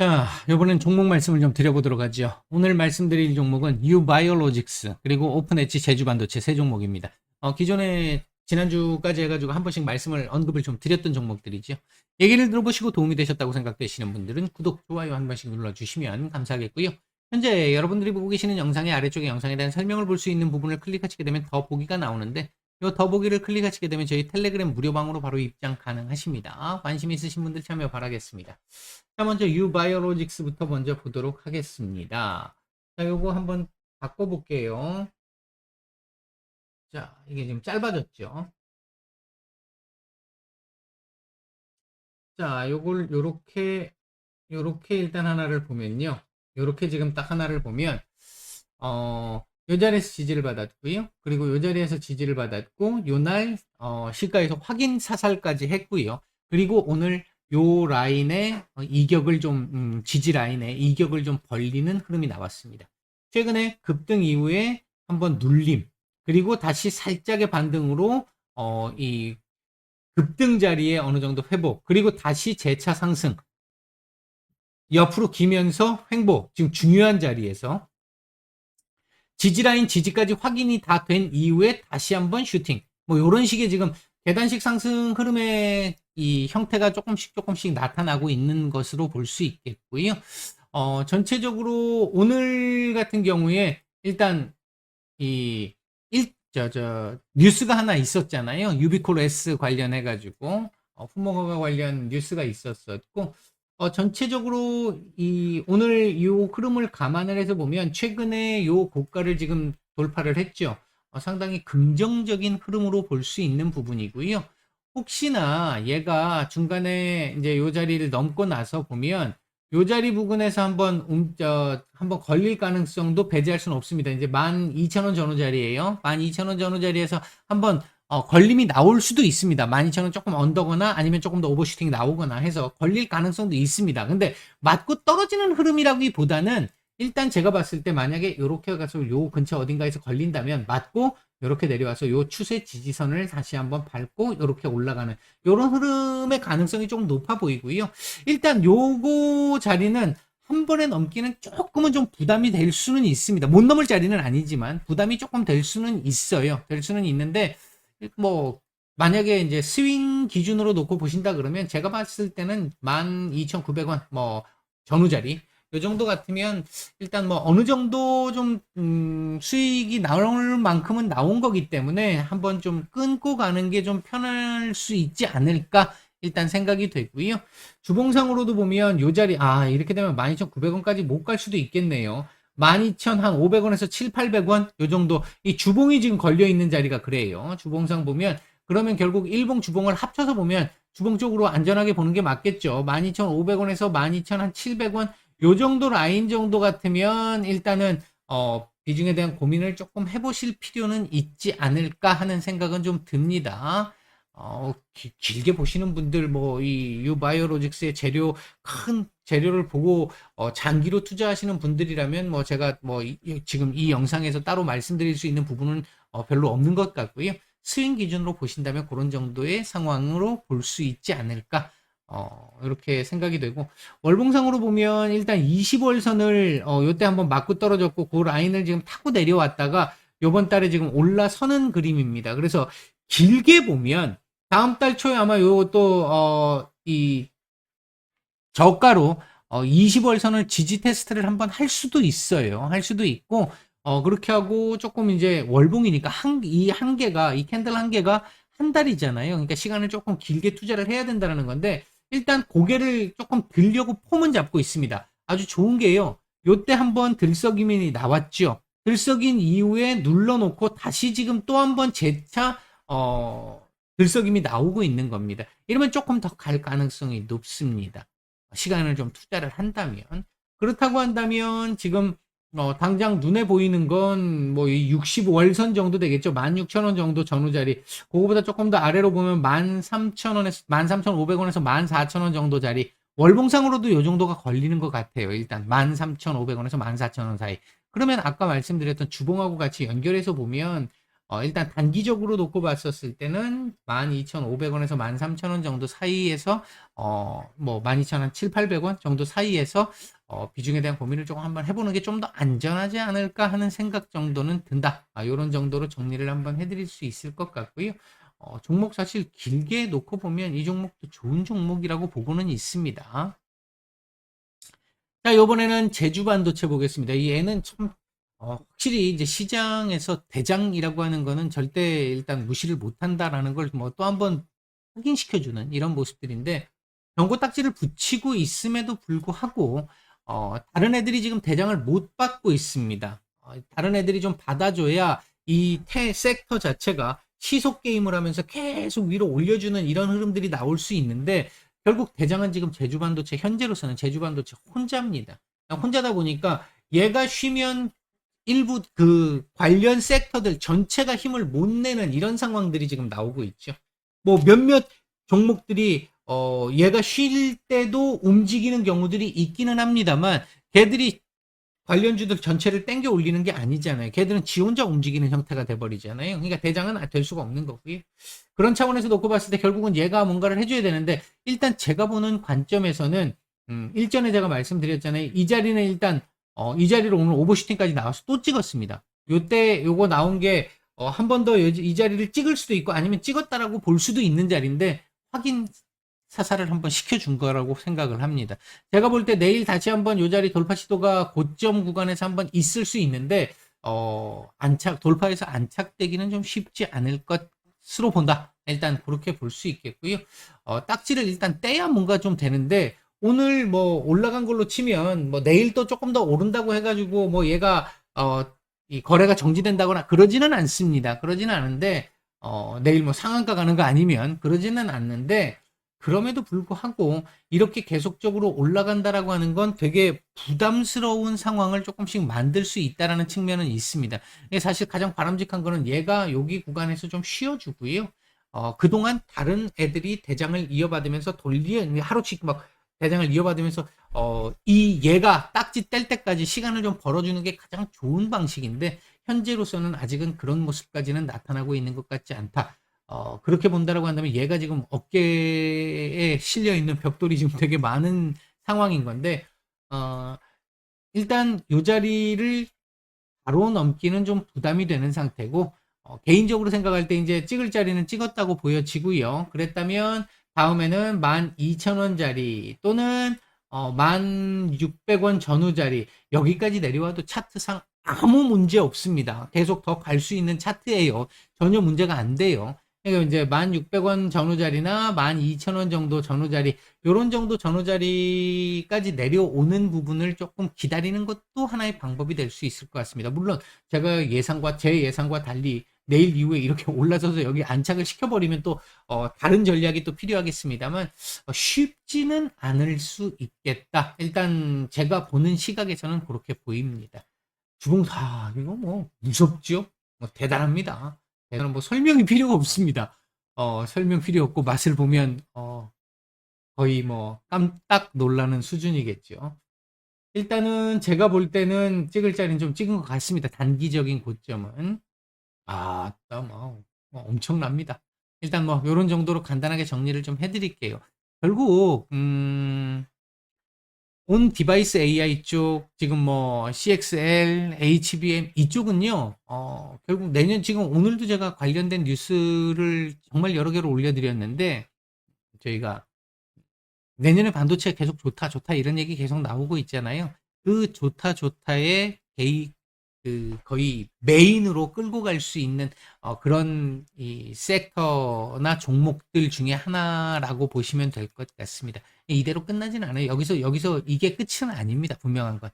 자, 이번엔 종목 말씀을 좀 드려보도록 하죠. 오늘 말씀드릴 종목은 유바이오로직스 그리고 오픈엣지 제주반도체 세 종목입니다. 어, 기존에 지난주까지 해가지고 한 번씩 말씀을 언급을 좀 드렸던 종목들이죠. 얘기를 들어보시고 도움이 되셨다고 생각되시는 분들은 구독, 좋아요 한 번씩 눌러주시면 감사하겠고요. 현재 여러분들이 보고 계시는 영상의 아래쪽에 영상에 대한 설명을 볼 수 있는 부분을 클릭하시게 되면 더 보기가 나오는데 이 더보기를 클릭하시게 되면 저희 텔레그램 무료방으로 바로 입장 가능하십니다. 관심 있으신 분들 참여 바라겠습니다. 자, 먼저 유바이오로직스부터 먼저 보도록 하겠습니다. 자, 요거 한번 바꿔볼게요. 자, 이게 지금 짧아졌죠? 자, 요걸 요렇게 요렇게 일단 하나를 보면요. 요렇게 지금 딱 하나를 보면 어, 요 자리에서 지지를 받았고요. 그리고 요 자리에서 지지를 받았고 요날 어, 시가에서 확인 사살까지 했고요. 그리고 오늘 요 라인에 어, 이격을 좀 음, 지지 라인에 이격을 좀 벌리는 흐름이 나왔습니다. 최근에 급등 이후에 한번 눌림 그리고 다시 살짝의 반등으로 어, 이 급등 자리에 어느 정도 회복 그리고 다시 재차 상승 옆으로 기면서 횡보 지금 중요한 자리에서 지지라인 지지까지 확인이 다 된 이후에 다시 한번 슈팅. 뭐 이런 식의 지금 계단식 상승 흐름의 이 형태가 조금씩 조금씩 나타나고 있는 것으로 볼 수 있겠고요. 어, 전체적으로 오늘 같은 경우에 일단 이 일, 저, 저, 뉴스가 하나 있었잖아요. 유비콜 S 관련해가지고, 어, 품목과 관련 뉴스가 있었었고, 어, 전체적으로 이 오늘 요 흐름을 감안을 해서 보면 최근에 요 고가를 지금 돌파를 했죠. 어, 상당히 긍정적인 흐름으로 볼 수 있는 부분이고요. 혹시나 얘가 중간에 이제 요 자리를 넘고 나서 보면 요 자리 부근에서 한번 음, 저, 한번 걸릴 가능성도 배제할 수는 없습니다. 이제 12,000원 전후 자리에요. 12,000원 전후 자리에서 한번 어, 걸림이 나올 수도 있습니다. 12,000원 조금 언더거나 아니면 조금 더 오버슈팅이 나오거나 해서 걸릴 가능성도 있습니다. 근데 맞고 떨어지는 흐름이라기보다는 일단 제가 봤을 때 만약에 이렇게 가서 요 근처 어딘가에서 걸린다면 맞고 이렇게 내려와서 요 추세 지지선을 다시 한번 밟고 이렇게 올라가는 이런 흐름의 가능성이 좀 높아 보이고요. 일단 요거 자리는 한 번에 넘기는 조금은 좀 부담이 될 수는 있습니다. 못 넘을 자리는 아니지만 부담이 조금 될 수는 있어요. 될 수는 있는데 뭐 만약에 이제 스윙 기준으로 놓고 보신다 그러면 제가 봤을 때는 12,900원 뭐 전후 자리 요 정도 같으면 일단 뭐 어느 정도 좀 음, 수익이 나올 만큼은 나온 거기 때문에 한번 좀 끊고 가는 게 좀 편할 수 있지 않을까 일단 생각이 되고요. 주봉상으로도 보면 요 자리 아 이렇게 되면 12,900원까지 못 갈 수도 있겠네요. 12,500원에서 7,800원 요 정도 이 주봉이 지금 걸려 있는 자리가 그래요. 주봉상 보면 그러면 결국 일봉 주봉을 합쳐서 보면 주봉 쪽으로 안전하게 보는 게 맞겠죠. 12,500원에서 12,700원 요 정도 라인 정도 같으면 일단은 어 비중에 대한 고민을 조금 해보실 필요는 있지 않을까 하는 생각은 좀 듭니다. 어, 기, 길게 보시는 분들 뭐 이 유바이오로직스의 재료 큰 재료를 보고 어, 장기로 투자하시는 분들이라면 뭐 제가 뭐 이, 지금 이 영상에서 따로 말씀드릴 수 있는 부분은 어, 별로 없는 것 같고요. 스윙 기준으로 보신다면 그런 정도의 상황으로 볼 수 있지 않을까 어, 이렇게 생각이 되고, 월봉상으로 보면 일단 20월선을, 어, 요때 한번 맞고 떨어졌고, 그 라인을 지금 타고 내려왔다가, 요번 달에 지금 올라서는 그림입니다. 그래서 길게 보면, 다음 달 초에 아마 요것도, 어, 이, 저가로, 어, 20월선을 지지 테스트를 한번 할 수도 있어요. 할 수도 있고, 어, 그렇게 하고 조금 이제 월봉이니까 한, 이 한계가, 이 캔들 한계가 한 달이잖아요. 그러니까 시간을 조금 길게 투자를 해야 된다는 건데, 일단 고개를 조금 들려고 폼은 잡고 있습니다. 아주 좋은 게요. 요때 한번 들썩임이 나왔죠. 들썩인 이후에 눌러놓고 다시 지금 또 한번 재차 어, 들썩임이 나오고 있는 겁니다. 이러면 조금 더 갈 가능성이 높습니다. 시간을 좀 투자를 한다면 그렇다고 한다면 지금 어, 당장 눈에 보이는 건 뭐 65월선 정도 되겠죠. 16,000원 정도 전후 자리. 그거보다 조금 더 아래로 보면 13,000원에서 13,500원에서 14,000원 정도 자리. 월봉상으로도 요 정도가 걸리는 것 같아요. 일단 13,500원에서 14,000원 사이. 그러면 아까 말씀드렸던 주봉하고 같이 연결해서 보면 어, 일단 단기적으로 놓고 봤었을 때는 12,500원에서 13,000원 정도 사이에서 어, 뭐 12,000원, 7, 800원 정도 사이에서 어, 비중에 대한 고민을 조금 한번 해보는 게 좀 더 안전하지 않을까 하는 생각 정도는 든다. 아, 이런 정도로 정리를 한번 해드릴 수 있을 것 같고요. 어, 종목 사실 길게 놓고 보면 이 종목도 좋은 종목이라고 보고는 있습니다. 자, 이번에는 제주 반도체 보겠습니다. 이 애는 참 어, 확실히 이제 시장에서 대장이라고 하는 거는 절대 일단 무시를 못한다라는 걸 뭐 또 한번 확인시켜주는 이런 모습들인데 경고 딱지를 붙이고 있음에도 불구하고 어, 다른 애들이 지금 대장을 못 받고 있습니다. 어, 다른 애들이 좀 받아줘야 이 태 섹터 자체가 시속 게임을 하면서 계속 위로 올려주는 이런 흐름들이 나올 수 있는데 결국 대장은 지금 제주 반도체 현재로서는 제주 반도체 혼자입니다. 혼자다 보니까 얘가 쉬면 일부 그 관련 섹터들 전체가 힘을 못 내는 이런 상황들이 지금 나오고 있죠. 뭐 몇몇 종목들이 어 얘가 쉴 때도 움직이는 경우들이 있기는 합니다만 걔들이 관련주들 전체를 땡겨 올리는 게 아니잖아요. 걔들은 지 혼자 움직이는 형태가 돼버리잖아요. 그러니까 대장은 될 수가 없는 거고요. 그런 차원에서 놓고 봤을 때 결국은 얘가 뭔가를 해줘야 되는데 일단 제가 보는 관점에서는 음, 일전에 제가 말씀드렸잖아요. 이 자리는 일단 어, 이 자리로 오늘 오버슈팅까지 나와서 또 찍었습니다. 요때 요거 나온 게 어, 한 번 더 이 자리를 찍을 수도 있고 아니면 찍었다라고 볼 수도 있는 자리인데 확인 사살을 한번 시켜준 거라고 생각을 합니다. 제가 볼 때 내일 다시 한번 요 자리 돌파 시도가 고점 구간에서 한번 있을 수 있는데 어, 안착 돌파해서 안착되기는 좀 쉽지 않을 것으로 본다. 일단 그렇게 볼 수 있겠고요. 어, 딱지를 일단 떼야 뭔가 좀 되는데 오늘 뭐 올라간 걸로 치면 뭐 내일 또 조금 더 오른다고 해가지고 뭐 얘가 어, 이 거래가 정지된다거나 그러지는 않습니다. 그러지는 않은데 어, 내일 뭐 상한가 가는 거 아니면 그러지는 않는데 그럼에도 불구하고 이렇게 계속적으로 올라간다라고 하는 건 되게 부담스러운 상황을 조금씩 만들 수 있다라는 측면은 있습니다. 사실 가장 바람직한 거는 얘가 여기 구간에서 좀 쉬어주고요. 어, 그동안 다른 애들이 대장을 이어받으면서 돌리, 하루씩 막 대장을 이어받으면서, 어, 이 얘가 딱지 뗄 때까지 시간을 좀 벌어주는 게 가장 좋은 방식인데, 현재로서는 아직은 그런 모습까지는 나타나고 있는 것 같지 않다. 어, 그렇게 본다라고 한다면 얘가 지금 어깨에 실려 있는 벽돌이 지금 되게 많은 상황인 건데, 어, 일단 요 자리를 바로 넘기는 좀 부담이 되는 상태고, 어, 개인적으로 생각할 때 이제 찍을 자리는 찍었다고 보여지고요. 그랬다면 다음에는 12,000원짜리 또는 어, 1,600원 전후 자리 여기까지 내려와도 차트상 아무 문제 없습니다. 계속 더 갈 수 있는 차트예요. 전혀 문제가 안 돼요. 그러니까 이제 1,600원 전후 자리나 12,000원 정도 전후 자리 요런 정도 전후 자리까지 내려오는 부분을 조금 기다리는 것도 하나의 방법이 될 수 있을 것 같습니다. 물론 제가 예상과 제 예상과 달리 내일 이후에 이렇게 올라서서 여기 안착을 시켜버리면 또 어, 다른 전략이 또 필요하겠습니다만 어, 쉽지는 않을 수 있겠다. 일단 제가 보는 시각에서는 그렇게 보입니다. 주봉사 이거 뭐 무섭죠? 뭐 대단합니다. 저는 뭐 설명이 필요가 없습니다. 어, 설명 필요 없고 맛을 보면 어, 거의 뭐 깜딱 놀라는 수준이겠죠. 일단은 제가 볼 때는 찍을 자리는 좀 찍은 것 같습니다. 단기적인 고점은. 아, 뭐, 뭐 엄청납니다. 일단 뭐 요런 정도로 간단하게 정리를 좀 해드릴게요. 결국 음, 온 디바이스 AI 쪽 지금 뭐 CXL, HBM 이쪽은요. 어, 결국 내년 지금 오늘도 제가 관련된 뉴스를 정말 여러 개로 올려드렸는데 저희가 내년에 반도체 계속 좋다 좋다 이런 얘기 계속 나오고 있잖아요. 그 좋다 좋다의 그 거의 메인으로 끌고 갈 수 있는 어, 그런 이 섹터나 종목들 중에 하나라고 보시면 될 것 같습니다. 이대로 끝나진 않아요. 여기서 여기서 이게 끝은 아닙니다. 분명한 건.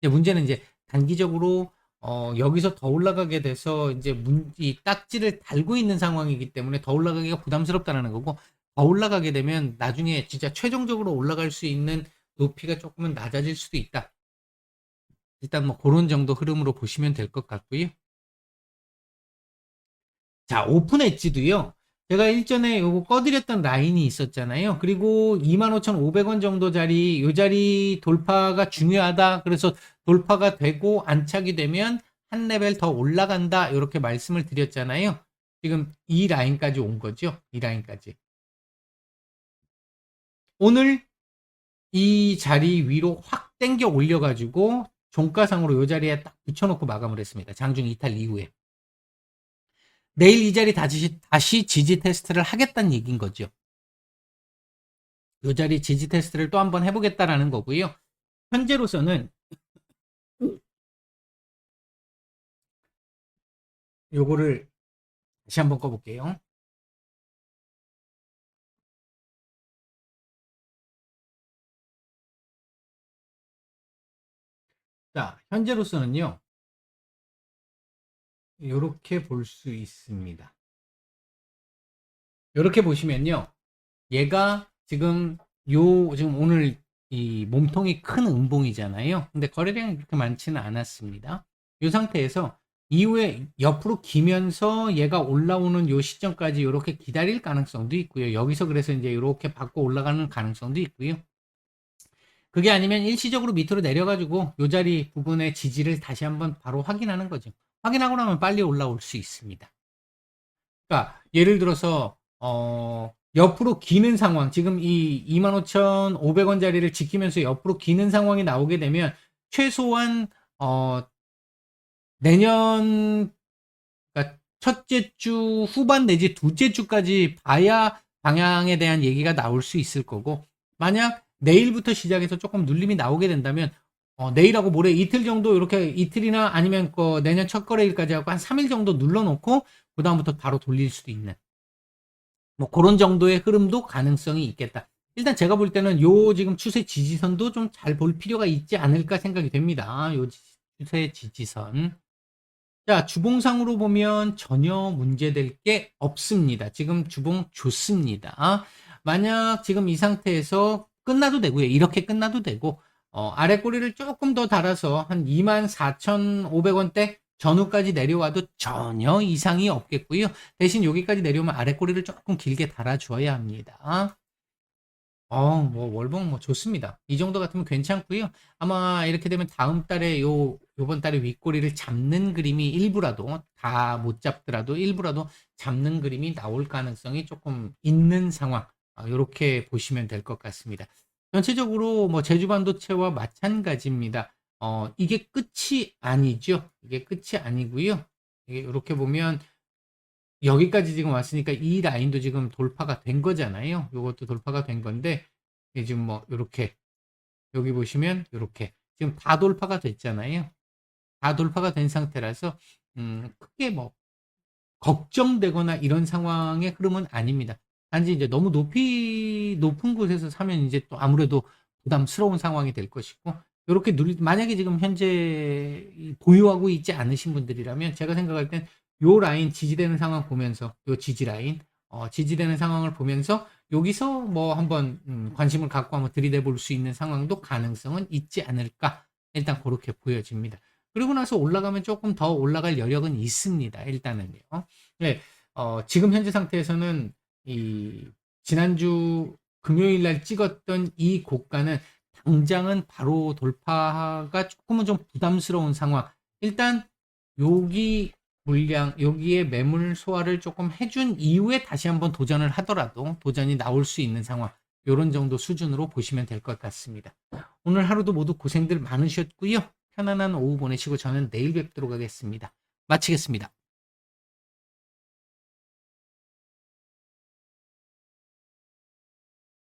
이제 문제는 이제 단기적으로 어, 여기서 더 올라가게 돼서 이제 문, 이 딱지를 달고 있는 상황이기 때문에 더 올라가기가 부담스럽다는 거고 더 올라가게 되면 나중에 진짜 최종적으로 올라갈 수 있는 높이가 조금은 낮아질 수도 있다. 일단 뭐 그런 정도 흐름으로 보시면 될 것 같고요. 자, 오픈 엣지도요. 제가 일전에 요거 꺼드렸던 라인이 있었잖아요. 그리고 25,500원 정도 자리, 요 자리 돌파가 중요하다. 그래서 돌파가 되고 안착이 되면 한 레벨 더 올라간다 이렇게 말씀을 드렸잖아요. 지금 이 라인까지 온 거죠. 이 라인까지. 오늘 이 자리 위로 확 당겨 올려가지고 종가상으로 이 자리에 딱 붙여놓고 마감을 했습니다. 장중 이탈 이후에. 내일 이 자리 다시, 다시 지지 테스트를 하겠다는 얘기인 거죠. 이 자리 지지 테스트를 또 한번 해보겠다라는 거고요. 현재로서는 요거를 다시 한번 꺼볼게요. 자, 현재로서는요. 이렇게 볼 수 있습니다. 이렇게 보시면요. 얘가 지금 요 지금 오늘 이 몸통이 큰 음봉이잖아요. 근데 거래량이 그렇게 많지는 않았습니다. 이 상태에서 이후에 옆으로 기면서 얘가 올라오는 요 시점까지 이렇게 기다릴 가능성도 있고요. 여기서 그래서 이제 이렇게 받고 올라가는 가능성도 있고요. 그게 아니면 일시적으로 밑으로 내려가지고 요 자리 부분의 지지를 다시 한번 바로 확인하는 거죠. 확인하고 나면 빨리 올라올 수 있습니다. 그러니까 예를 들어서 어 옆으로 기는 상황 지금 이 25,500원짜리를 지키면서 옆으로 기는 상황이 나오게 되면 최소한 어 내년 그러니까 첫째 주 후반 내지 둘째 주까지 봐야 방향에 대한 얘기가 나올 수 있을 거고 만약 내일부터 시작해서 조금 눌림이 나오게 된다면 어, 내일하고 모레 이틀 정도 이렇게 이틀이나 아니면 그 내년 첫 거래일까지 하고 한 3일 정도 눌러놓고 그 다음부터 바로 돌릴 수도 있는 뭐 그런 정도의 흐름도 가능성이 있겠다. 일단 제가 볼 때는 요 지금 추세 지지선도 좀 잘 볼 필요가 있지 않을까 생각이 됩니다. 요 추세 지지선. 자, 주봉상으로 보면 전혀 문제될 게 없습니다. 지금 주봉 좋습니다. 만약 지금 이 상태에서 끝나도 되고요. 이렇게 끝나도 되고, 어, 아래 꼬리를 조금 더 달아서 한 24,500원대 전후까지 내려와도 전혀 이상이 없겠고요. 대신 여기까지 내려오면 아래 꼬리를 조금 길게 달아줘야 합니다. 어, 뭐 월봉 뭐 좋습니다. 이 정도 같으면 괜찮고요. 아마 이렇게 되면 다음 달에 요 요번 달에 윗꼬리를 잡는 그림이 일부라도 다 못 잡더라도 일부라도 잡는 그림이 나올 가능성이 조금 있는 상황. 이렇게 보시면 될 것 같습니다. 전체적으로 뭐 제주 반도체와 마찬가지입니다. 어, 이게 끝이 아니죠. 이게 끝이 아니고요. 이렇게 보면 여기까지 지금 왔으니까 이 라인도 지금 돌파가 된 거잖아요. 이것도 돌파가 된 건데 지금 뭐 이렇게 여기 보시면 이렇게 지금 다 돌파가 됐잖아요. 다 돌파가 된 상태라서 음, 크게 뭐 걱정되거나 이런 상황의 흐름은 아닙니다. 단지 이제 너무 높이 높은 곳에서 사면 이제 또 아무래도 부담스러운 상황이 될 것이고 요렇게 누리 만약에 지금 현재 보유하고 있지 않으신 분들이라면 제가 생각할 땐 요 라인 지지되는 상황 보면서 요 지지 라인 어, 지지되는 상황을 보면서 여기서 뭐 한번 음, 관심을 갖고 한번 들이대 볼 수 있는 상황도 가능성은 있지 않을까 일단 그렇게 보여집니다. 그리고 나서 올라가면 조금 더 올라갈 여력은 있습니다. 일단은요. 네, 어, 지금 현재 상태에서는 이 지난주 금요일 날 찍었던 이 고가는 당장은 바로 돌파가 조금은 좀 부담스러운 상황. 일단 여기 물량, 여기에 매물 소화를 조금 해준 이후에 다시 한번 도전을 하더라도 도전이 나올 수 있는 상황. 이런 정도 수준으로 보시면 될 것 같습니다. 오늘 하루도 모두 고생들 많으셨고요. 편안한 오후 보내시고 저는 내일 뵙도록 하겠습니다. 마치겠습니다.